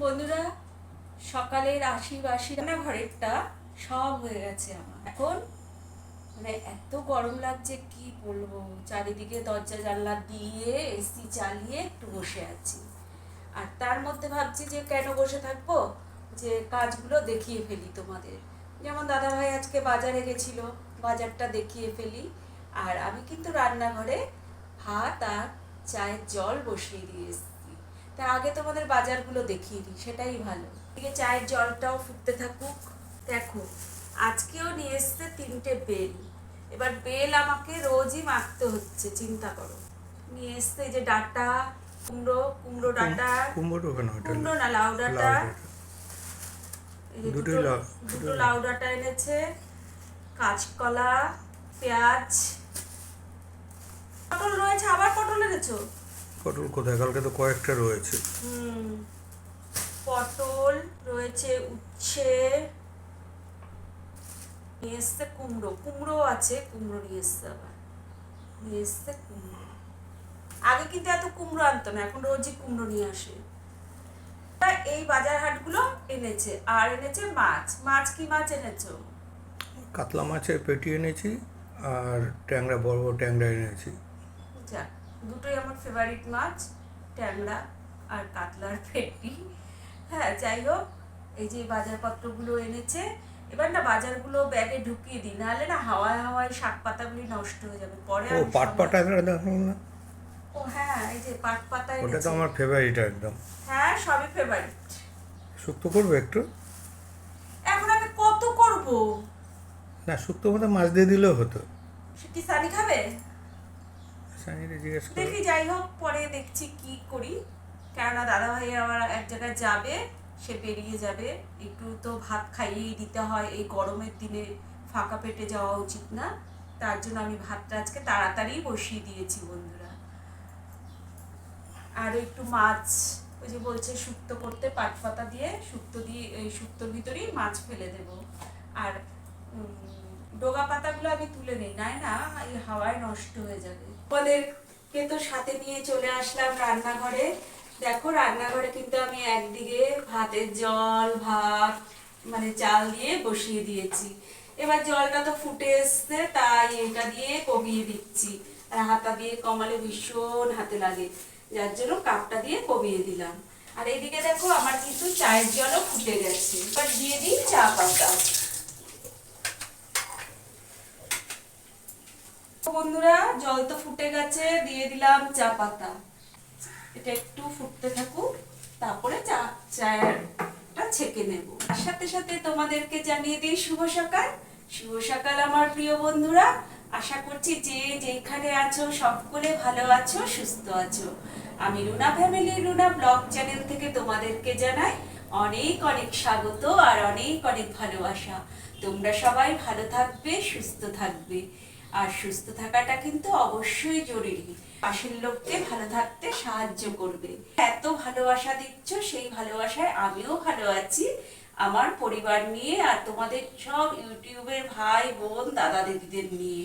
বন্ধুরা, সকালের আশি বাসি সব হয়ে গেছে আমার। এখন মানে এত গরম লাগছে, কি বলব? চারিদিকে দরজা জানলা দিয়ে, এসি চালিয়ে একটু বসে আছি। আর তার মধ্যে ভাবছি যে কেন বসে থাকব? যে কাজগুলো দেখিয়ে ফেলি তোমাদের। যেমন দাদাভাই আজকে বাজারে গেছিল, বাজারটা দেখিয়ে ফেলি। আর আমি কিন্তু রান্নাঘরে ভাত আর চায়ের জল বসিয়ে দিয়ে এসেছি। তা আগে তোমাদের বাজারগুলো দেখিয়ে দিই সেটাই ভালো। এদিকে চায়ের জলটাও ফুটতে থাকুক দেখো আজকেও নিয়ে এসছে তিনটে বেল। এবার বেল আমাকে রোজই মাখতে হচ্ছে চিন্তা করো। নিয়ে এসছে যে ডাটা কুমড়ো কুমড়ো ডাটা কুমড়ো কুমড়ো না লাউ ডাটা। দুটো লাউ ডাটা এনেছে কাঁচকলা পেঁয়াজ। পটল রয়েছে আবার পটল এনেছো? পটল কোথায়? কালকে তো কয়েকটা রয়েছে। পটল রয়েছে উচ্ছে নিয়ে এসছে কুমড়ো। কুমড়ো আছে কুমড়ো নিয়ে এসছে আবার। নিয়ে এসছে কুমড়ো। আগে কিন্তু এত কুমড়ো আনতো না এখন রোজই কুমড়ো নিয়ে আসে। এই বাজার হাটগুলো এনেছে আর এনেছে মাছ। মাছ কি মাছ এনেছো? কাতলা মাছের পেটি এনেছি আর ট্যাংরা বড় বড় ট্যাংরা এনেছি। যাক দুটোই আমার ফেভারিট মাছ ট্যাংরা আর কাতলার পেটি। হ্যাঁ যাই হোক এই যে বাজারপত্রগুলো এনেছে এবার না বাজারগুলো ব্যাগে ঢুকিয়ে দিই নাহলে না হাওয়ায় হাওয়ায় শাক পাতাগুলি নষ্ট হয়ে যাবে। পরে ও পাট পাটা না? ও হ্যাঁ এই যে পাট পাতা ওটা তো আমার ফেভারিট একদম। হ্যাঁ সবই ফেভারিট শুক্তো করবে একটু? এখন আমি কত করব? না শুক্তো মতো মাছ দিয়ে দিলেও হতো। সে কি সানি খাবে? দেখি, যাই হোক, পরে দেখছি কি করি। কেননা দাদা ভাই আবার এক জায়গায় যাবে, সে বেরিয়ে যাবে। একটু তো ভাত খাইয়েই দিতে হয়, এই গরমের দিনে ফাঁকা পেটে যাওয়া উচিত না। তার জন্য আমি ভাতটা আজকে তাড়াতাড়ি বসিয়ে দিয়েছি, বন্ধুরা। আর একটু মাছ, ওই যে বলছে শুক্তো করতে পাট পাতা দিয়ে শুক্তো দিয়ে, এই শুক্তোর ভিতরেই মাছ ফেলে দেব। আর ডোগা পাতাগুলো আমি তুলে নিই। নাই না, এই হাওয়ায় নষ্ট হয়ে যাবে। ওদেরকে তো সাথে নিয়ে চলে আসলাম রান্নাঘরে। দেখো, রান্নাঘরে কিন্তু আমি একদিকে ভাতের জল, ভাত মানে চাল দিয়ে বসিয়ে দিয়েছি। এবার জলটা তো ফুটে এসছে, তাই এটা দিয়ে কমিয়ে দিচ্ছি। আর হাতা দিয়ে কমালে ভীষণ হাতে লাগে। যার জন্য কাপটা দিয়ে কমিয়ে দিলাম। আর এদিকে দেখো, আমার কিন্তু চায়ের জলও ফুটে গেছে। এবার দিয়ে দিই চা পাতা। বন্ধুরা, জল তো ফুটে গেছে, দিয়ে দিলাম চা পাতা। এটা একটু ফুটতে থাকুক, তারপরে চা নেব। আর সাথে সাথে তোমাদেরকে জানিয়ে দিই শুভ সকাল। শুভ সকাল আমার প্রিয় বন্ধুরা। আশা করছি যে যেখানে আছো, সকলে ভালো আছো, সুস্থ আছো। আমি Runa family, Runa blog channel থেকে তোমাদেরকে জানাই অনেক অনেক স্বাগত আর অনেক অনেক ভালোবাসা। তোমরা সবাই ভালো থাকবে, সুস্থ থাকবে। আর সুস্থ থাকাটা কিন্তু অবশ্যই জরুরি। পাশের লোককে ভালো থাকতে সাহায্য করবে। এত ভালোবাসা দিচ্ছ, সেই ভালোবাসায় আমিও ভালো আছি। আমার পরিবার নিয়ে আর তোমাদের সব ইউটিউবের ভাই, বোন, দাদা, দিদিদের নিয়ে।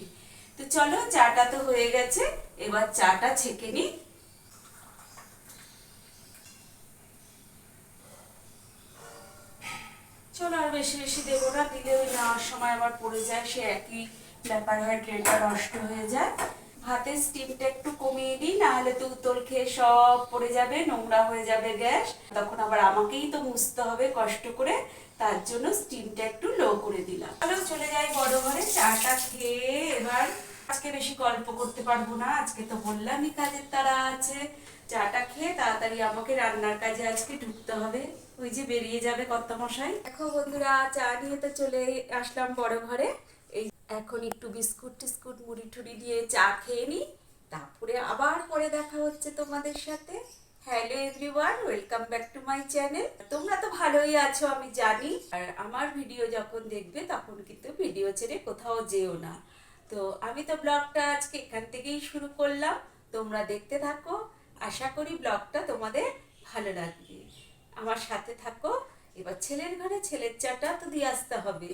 তো চলো, চাটা তো হয়ে গেছে। এবার চাটা ছেঁকে নিই। চলো আর বেশি বেশি দেবো না দিলে ওই নেওয়ার সময় আবার পড়ে যায়, সে একই ব্যাপার হয় ট্রেনটা নষ্ট হয়ে যায়। ভাতের স্টিমটা একটু কমিয়ে দিই, নাহলে তো উতল খেয়ে সব পড়ে যাবে, নোংরা হয়ে যাবে গ্যাস। তখন আবার আমাকেই তো মুছতে হবে কষ্ট করে, তার জন্য স্টিমটা একটু লো করে দিলাম। চলো চলে যাই বড় ঘরে, চাটা খেয়ে এবার আজকে বেশি গল্প করতে পারব না, আজকে তো বললামই কাজের তারা আছে। চাটা খেয়ে তাড়াতাড়ি আমাকে রান্নার কাজে আজকে ঢুকতে হবে। ওই যে বেরিয়ে যাবে কর্তামশাই। দেখো বন্ধুরা, চা নিয়ে তো চলে আসলাম বড় ঘরে। এই এখন একটু বিস্কুট টিস্কুট মুড়ি ঠুড়ি দিয়ে চা খেয়ে নিই তারপরে আবার পরে দেখা হচ্ছে তোমাদের সাথে। Hello everyone welcome back to my channel তোমরা তো ভালোই আছো, আমি জানি। আর আমার ভিডিও যখন দেখবে, তখন কিন্তু ভিডিও ছেড়ে কোথাও যেও না। তো আমি তো ব্লগটা আজকে এখান থেকেই শুরু করলাম। তোমরা দেখতে থাকো। আশা করি ব্লগটা তোমাদের ভালো লাগবে। আমার সাথে থাকো। এবার ছেলের ঘরে ছেলের চাটা তো দিয়ে আসতে হবে।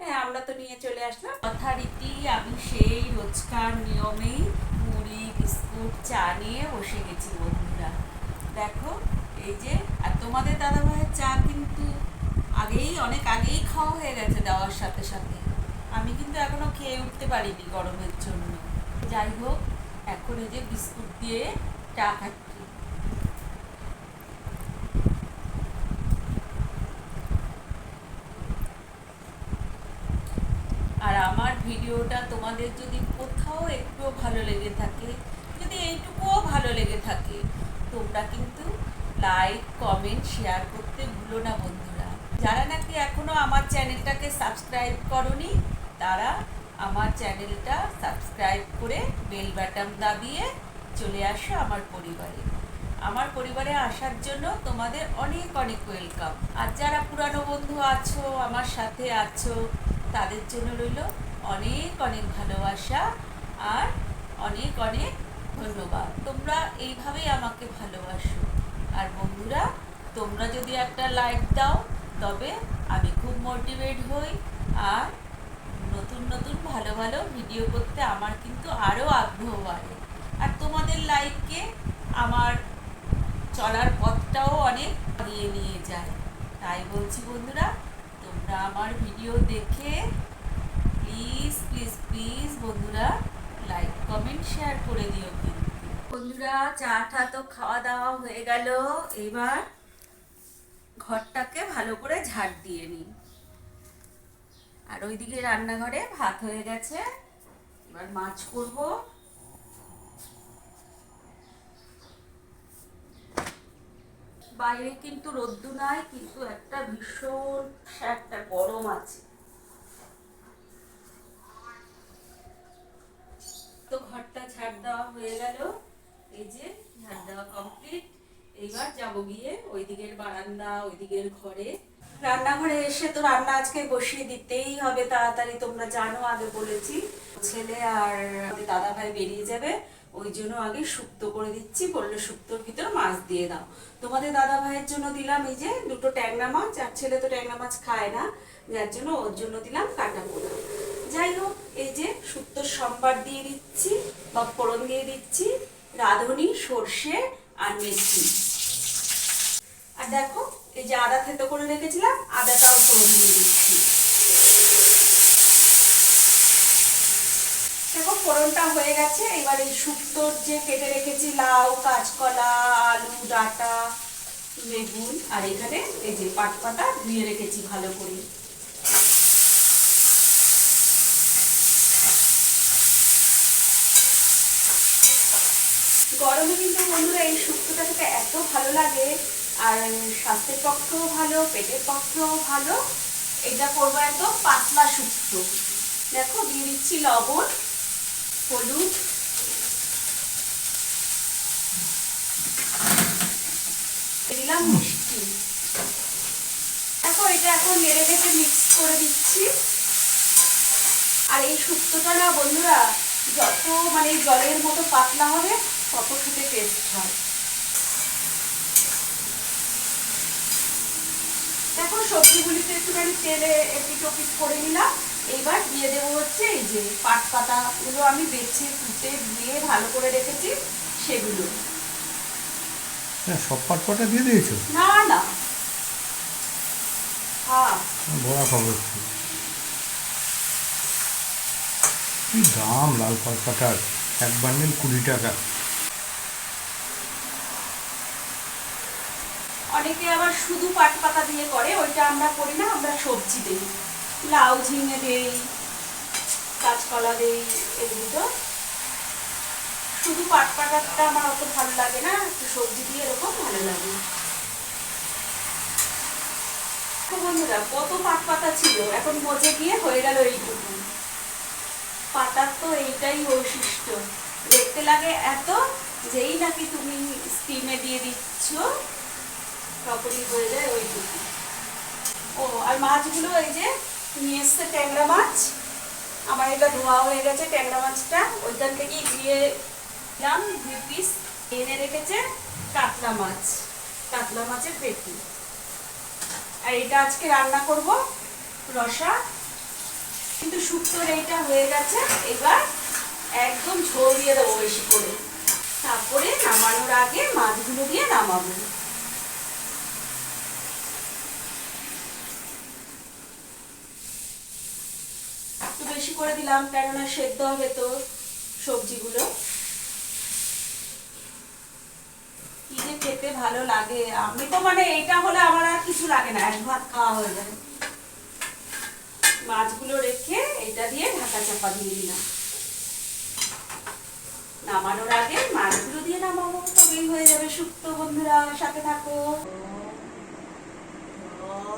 হ্যাঁ আমরা তো নিয়ে চলে আসলাম। যথারীতি আমি সেই রোজকার নিয়মেই মুড়ি, বিস্কুট, চা নিয়ে বসে গেছি বন্ধুরা। দেখো, এই যে, আর তোমাদের দাদা ভাইয়ের চা কিন্তু আগেই, অনেক আগেই খাওয়া হয়ে গেছে দেওয়ার সাথে সাথে। আমি কিন্তু এখনও খেয়ে উঠতে পারিনি গরমের জন্য। যাই হোক, এখন এই যে বিস্কুট দিয়ে চা খাচ্ছি আর আমার ভিডিওটা তোমাদের যদি কোথাও একটু ভালো লেগে থাকে, যদি এইটুকুও ভালো লেগে থাকে, তোমরা কিন্তু লাইক কমেন্ট শেয়ার করতে ভুলো না বন্ধুরা। যারা নাকি এখনও আমার চ্যানেলটাকে সাবস্ক্রাইব করনি, তারা আমার চ্যানেলটা সাবস্ক্রাইব করে বেল বাটন দাবিয়ে চলে আসো আমার পরিবারে। আমার পরিবারে আসার জন্য তোমাদের অনেক অনেক ওয়েলকাম আর যারা পুরানো বন্ধু আছো, আমার সাথে আছো, তাদের জন্য রইল অনেক অনেক ভালোবাসা আর অনেক অনেক ধন্যবাদ। তোমরা এইভাবেই আমাকে ভালোবাসো। আর বন্ধুরা, তোমরা যদি একটা লাইক দাও, তবে আমি খুব মোটিভেট হই। আর নতুন নতুন ভালো ভালো ভিডিও করতে আমার কিন্তু আরও আগ্রহ বাড়ে। আর তোমাদের লাইককে আমার চলার পথটাও অনেক এগিয়ে নিয়ে যায়। তাই বলছি বন্ধুরা, তোমরা আমার ভিডিও দেখে প্লিজ প্লিজ প্লিজ বন্ধুরা লাইক কমেন্ট শেয়ার করে দিও কিন্তু। বন্ধুরা, চাটা তো খাওয়া দাওয়া হয়ে গেল। এবার ঘরটাকে ভালো করে ঝাড় দিয়ে নিই। আর ওইদিকে রান্নাঘরে ভাত হয়ে গেছে। এবার মাছ করব। বাইরে কিন্তু রোদ্দু নাই, কিন্তু একটা ভীষণ, একটা গরম আছে। তো ঘরটা ঝাড় দেওয়া হয়ে গেল। এই যে ঝাড় দেওয়া কমপ্লিট এইবার যাব গিয়ে ওই দিকের বারান্দা ওই দিকের ঘরে। রান্নাঘরে এসে তো রান্না আজকে বসিয়ে দিতেই হবে তাড়াতাড়ি, তোমরা জানো, আগে বলেছি। ছেলে আর দাদা ভাই বেরিয়ে যাবে, ওই জন্য আগে শুক্তো করে দিচ্ছি, বলল শুক্তোর ভিতর মাছ দিয়ে দাও। তোমাদের দাদা ভাইয়ের জন্য দিলাম এই যে দুটো ট্যাংরা মাছ, আর ছেলে তো ট্যাংরা মাছ খায় না, যার জন্য ওর জন্য দিলাম কাটা পোড়া। যাই হোক এই যে শুক্তোর সম্বার দিয়ে দিচ্ছি, বা ফোড়ন দিয়ে দিচ্ছি, রাঁধুনি, সর্ষে আর মেথি। আর দেখো, এই যে আদা থেতো করে রেখেছিলাম, আদাটাও ফোড়ন দিয়ে দিচ্ছি। দেখো, ফোড়নটা হয়ে গেছে। এবার এই শুক্তোর যে কেটে রেখেছি, লাউ, কাঁচকলা, আলু, ডাঁটা, বেগুন, আর এখানে এই যে পাট পাতা ধুয়ে রেখেছি ভালো করে। গরমে কিন্তু বন্ধুরা এই শুক্তোটা খেতে এত ভালো লাগে। আর স্বাস্থ্যের পক্ষেও ভালো, পেটের পক্ষেও ভালো। এটা করব এত পাতলা শুক্তো দেখো, দিয়ে দিচ্ছি লবণ, হলুদ। দিলাম মিষ্টি। দেখো, এটা এখন নেড়ে ভেজে মিক্স করে দিচ্ছি। আর এই শুক্তোটা না বন্ধুরা, যত মানে জলের মতো পাতলা হবে তত খেতে টেস্ট হয়? দেখো সবজিগুলিতে একটুখানি তেলে এপিট ওপিট করে নিলাম। এবার দিয়ে দেবো হচ্ছে এই যে পাট পাতাগুলো আমি বেছে কুটে ধুয়ে ভালো করে রেখেছি সেগুলো। সব পাট পাটা দিয়ে দিয়েছ? না না। হ্যাঁ। বড়া খবর কি দাম লাল পাট পাটার এক বান্ডিল কুড়ি টাকা। অনেকে আবার শুধু পাট পাতা দিয়ে করে, ওইটা আমরা করি না, আমরা সবজি দিই। লাউ, ঝিঙে দেই কাঁচকলা দেই, এগুলো শুধু পাট পাতাটা আমার অত ভালো লাগে না, একটু সবজি দিয়ে এরকম ভালো লাগে। বন্ধুরা, কত পাট পাতা ছিল, এখন মজে গিয়ে হয়ে গেল এইটুকু। পাতার তো এইটাই বৈশিষ্ট্য। দেখতে লাগে এত, যেই নাকি তুমি স্টিমে দিয়ে দিচ্ছ তখনই হয়ে যায় ওইটুকু ও, আর মাছগুলো এই যে নিয়ে এসছে ট্যাংরা মাছ, আমার এটা ধোয়া হয়ে গেছে ট্যাংরা মাছটা, ওইখান দিলাম দুই পিস এনে রেখেছে কাতলা মাছ, কাতলা মাছের পেটি। আর এটা আজকে রান্না করব রসা, কিন্তু শুক্তোর এইটা হয়ে গেছে, এবার একদম ঝোল দিয়ে দেবো বেশি করে। তারপরে নামানোর আগে মাছগুলো দিয়ে নামাবো বেশি করে দিলাম, কেননা সেদ্ধ হবে তো সবজিগুলো। কি যে খেতে ভালো লাগে। আমি তো মানে এটা হলে আমার আর কিছু লাগে না, এক ভাত খাওয়া হয়ে মাছগুলো রেখে এটা দিয়ে ঢাকা চাপা দিয়ে দিলাম। নামানোর আগে মাছগুলো দিয়ে নামাবো, তবেই হয়ে যাবে শুক্তো বন্ধুরা। সাথে থাকো।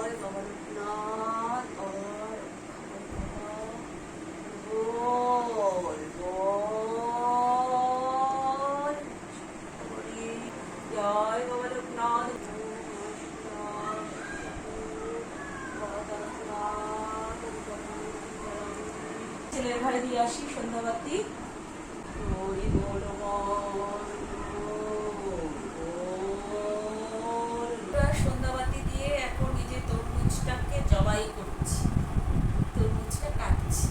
ওই বল, বল। জয় বাবা ছেলের ঘরে দিয়ে আসি সন্ধ্যাবাতি বল, বল। আমরা সন্ধ্যাবাতি দিয়ে এখন এই যে তরমুজটাকে জবাই করছি তরমুজটা কাটছি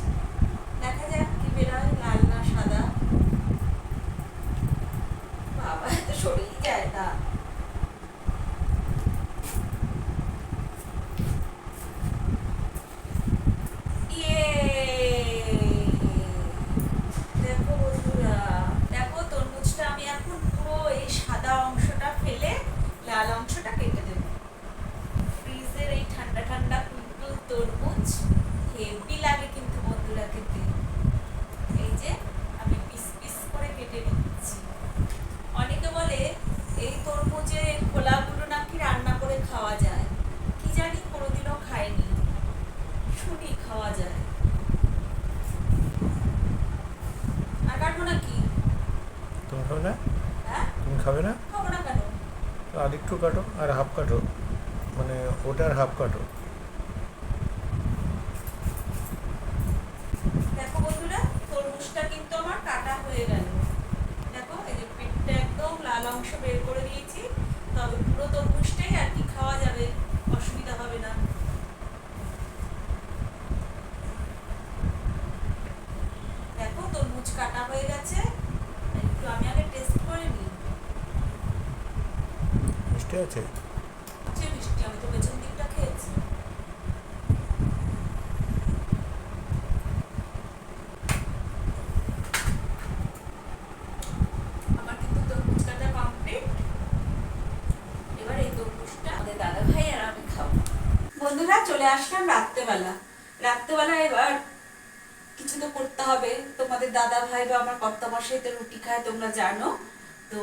দেখা যাক কি বেরোয় লাল না সাদা বাবা এত সরেই যায় না ইয়ে দেখো বন্ধুরা দেখো তরমুজটা আমি এখন পুরো এই সাদা অংশটা ফেলে লাল অংশটা কেটে দেবো ফ্রিজের এই ঠান্ডা ঠান্ডা কুলকুল তরমুজ হেভি লাগে কিন্তু বন্ধুরা খেতে এই যে আমি পিস পিস করে কেটে নিচ্ছি অনেকে বলে এই তরমুজের খোলাগুলো নাকি রান্না করে খাওয়া যায় কি জানি কোনোদিনও খাইনি শুনি খাওয়া যায় আর কাটবো নাকি তুমি খাবে না হ্যাঁ তুমি খাবে না খাব না কেন তো আর একটু কাটো আর হাফ কাটো মানে ওটার হাফ কাটো দেখো বন্ধুরা তরমুজটা কিন্তু আমার কাটা হয়ে গেল দেখো এই যে পেটটা একদম লাল অংশ বের করে দিয়েছি তবে পুরো তরমুজটাই আর কি খাওয়া যাবে অসুবিধা হবে না দেখো তরমুজ কাটা হয়ে গেছে একটু আমি আগে টেস্ট করে নিই মিষ্টি আছে যে মিষ্টি আমি তো পেছন দিকটা খেয়েছি আমার কিন্তু তরমুজ কাটা কমপ্লিট এবার এই তরমুজটা আমাদের দাদা ভাই আর আমি খাব বন্ধুরা চলে আসলাম রাত্রেবেলা। রাত্রেবেলা এবার কিছু তো করতে হবে। তোমাদের দাদা ভাই বা আমার কর্তা মশাই তো রুটি খায়, তোমরা জানো। তো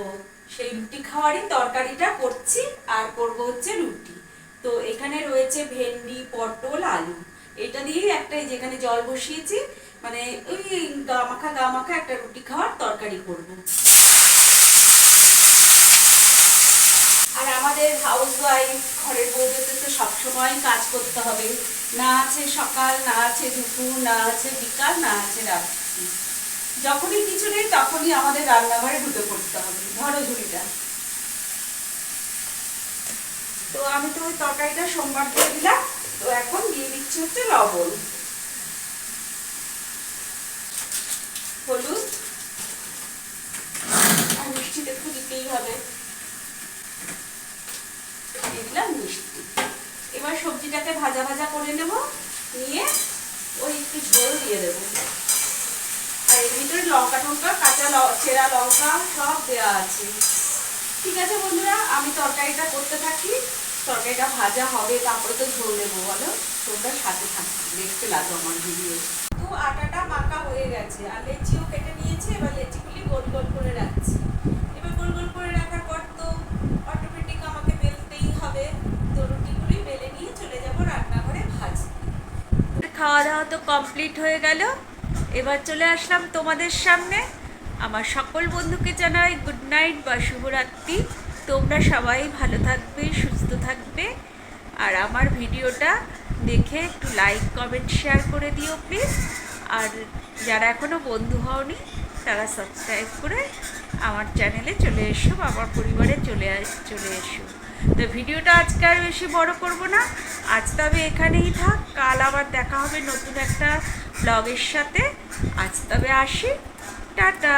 সেই রুটি খাওয়ারই তরকারিটা করছি, আর করব হচ্ছে রুটি। তো এখানে রয়েছে ভেন্ডি, পটল, আলু। এটা দিয়েই একটা যেখানে জল বসিয়েছি মানে ওই গা মাখা গা মাখা একটা রুটি খাওয়ার তরকারি করব। আর আমাদের হাউস ওয়াইফ ঘরের বউদের তো সবসময় কাজ করতে হবে। না আছে সকাল, না আছে দুপুর, না আছে বিকাল, না আছে রাত্রি। যখনই কিছু নেই, তখনই আমাদের রান্নাঘরে ঢুকে পড়তে হবে ধরো ঝুড়িটা তো আমি তো ওই তরকারিটা সোমবার দিয়ে দিলাম, তো এখন দিয়ে দিচ্ছি হচ্ছে লবণ। হলুদ আর মিষ্টি তো একটু দিতেই হবে দিয়ে দিলাম মিষ্টি এবার সবজিটাকে ভাজা করে নেব, নিয়ে ওই একটু ঝোল দিয়ে দেবো। আর এর ভিতরে লঙ্কা টঙ্কা, কাঁচা চেরা লঙ্কা সব দেওয়া আছে। ঠিক আছে বন্ধুরা, আমি তরকারিটা করতে থাকি। তরকারিটা ভাজা হবে, তারপরে তো ঝোল নেব, বলো? তোমরা সাথে থাকবে দেখতে লাগো আমার ভিডিও তো আটাটা মাখা হয়ে গেছে, আর লেচিও কেটে নিয়েছে, এবার লেচিগুলি গোল গোল করে রাখছি। এবার গোল গোল করে রাখার খাওয়া দাওয়া তো কমপ্লিট হয়ে গেল। এবার চলে আসলাম তোমাদের সামনে। আমার সকল বন্ধুকে জানাই গুড নাইট বা শুভরাত্রি। তোমরা সবাই ভালো থাকবে, সুস্থ থাকবে। আর আমার ভিডিওটা দেখে একটু লাইক কমেন্ট শেয়ার করে দিও প্লিজ আর যারা এখনও বন্ধু হওনি, তারা সাবস্ক্রাইব করে আমার চ্যানেলে চলে এসো আমার পরিবারে চলে চলে এসো। তো ভিডিওটা আজকে আর বেশি বড় করব না। আজ তবে এখানেই থাক। কাল আবার দেখা হবে নতুন একটা ব্লগের সাথে। আজ তবে আসি। টাটা!